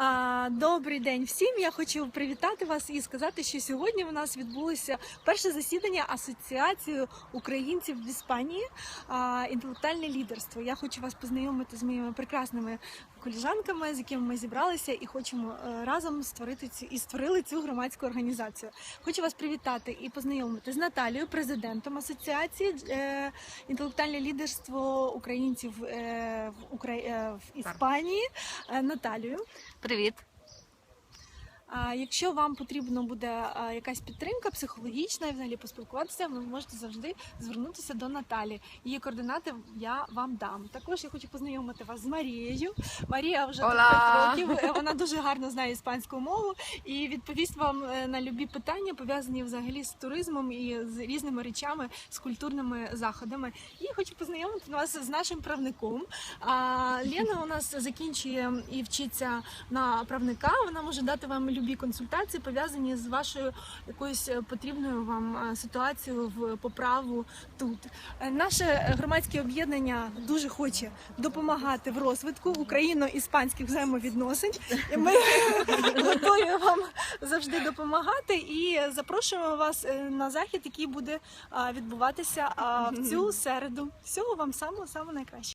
Uh, Добрий день всім. Я хочу привітати вас і сказати, що сьогодні у нас відбулося перше засідання Асоціації українців в Іспанії інтелектуальне лідерство. Я хочу вас познайомити з моїми прекрасними коліжанками, з якими ми зібралися і хочемо е, разом створити цю і створили цю громадську організацію. Хочу вас привітати і познайомити з Наталією, президентом асоціації е, інтелектуальне лідерство українців е, в, Іспанії. Наталію. Привіт. Якщо вам потрібно буде якась підтримка психологічна і взагалі поспілкуватися, ви можете завжди звернутися до Наталі. Її координати я вам дам. Також я хочу познайомити вас з Марією. Марія вже років. е, Вона дуже гарно знає іспанську мову і відповість вам е, на любі питання, пов'язані взагалі з туризмом і з різними речами, з культурними заходами. І хочу познайомити вас з нашим правником. Лена у нас закінчує і вчиться на правника. Вона може дати вам любі консультації, пов'язані з вашою якоюсь е, потрібною вам е, ситуацією в поправу тут. Е, Наше громадське об'єднання дуже хоче допомагати в розвитку україно-іспанських взаємовідносин. І ми готові вам завжди допомагати і запрошуємо вас на захід, який буде відбуватися в цю середу. Всього вам самого самого найкраще.